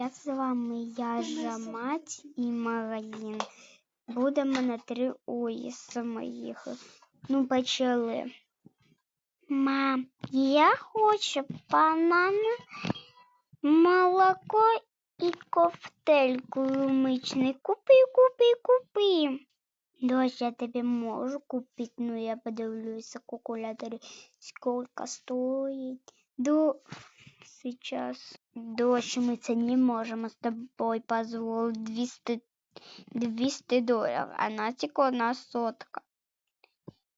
Як з вами я Жамать і Магазин. Будемо на три оїса моїх. Ну, почали. Мам, я хочу банан, молоко і коктейль клубничний. Купи, купи, купи. Дощ, я тобі можу купити, ну я подивлюся в калькуляторі, скільки стоїть. До сейчас дощ ми це не можемо з тобою позволить 200, 200 доларів, а на тільки одна сотка.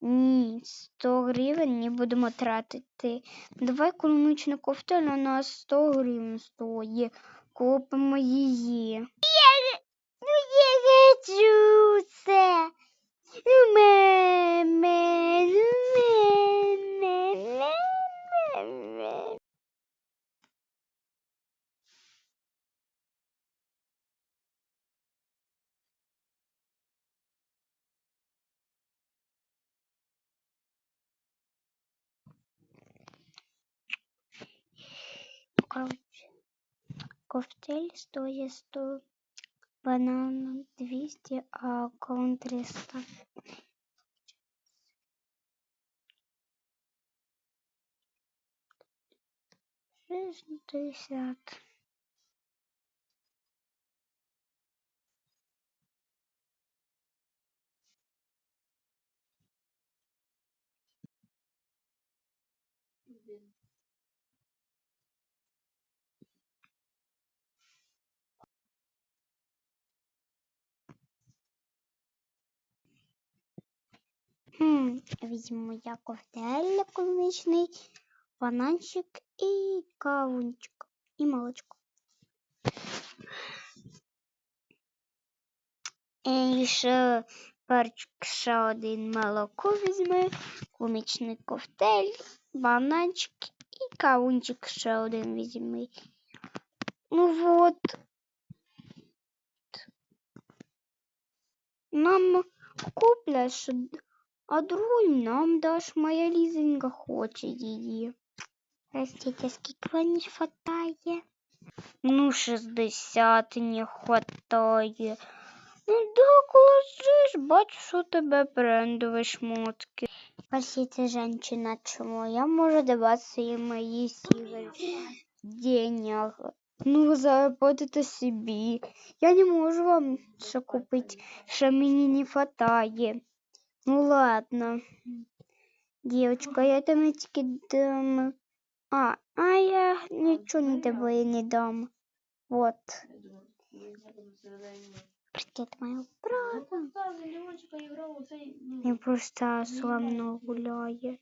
Ні, 100 гривень не будемо тратити. Давай клубничний кофту у нас 100 гривень стоїть. Купимо її. Ну я хочу це. Ну, меме, ну, меме, меме. Короче, коктейль стоит 100, банан 200, а каун 300. Шестьдесят. Візьму я коктейль клубничний, бананчик і кавунчик, і молочко. І ще перчик ще один молоко візьми, клубничний коктейль, бананчик і кавунчик ще один візьми. Ну вот. Нам купляш, а другу нам даш, моя Лізенька хоче її. Простите, скільки вам не хватає? Ну, 60 не хватає. Ну, да, ложиш, бачу, що у тебе брендові шмотки. Простите, женщина, чому? Я можу давати свої мої сили денег. Ну, заработайте собі. Я не можу вам що купити, що мені не хватає. Ну ладно. Девочка, я там тільки дам. А, а я нічого не тобі не дам. Вот. Привет, моя брата. Я просто славно гуляє.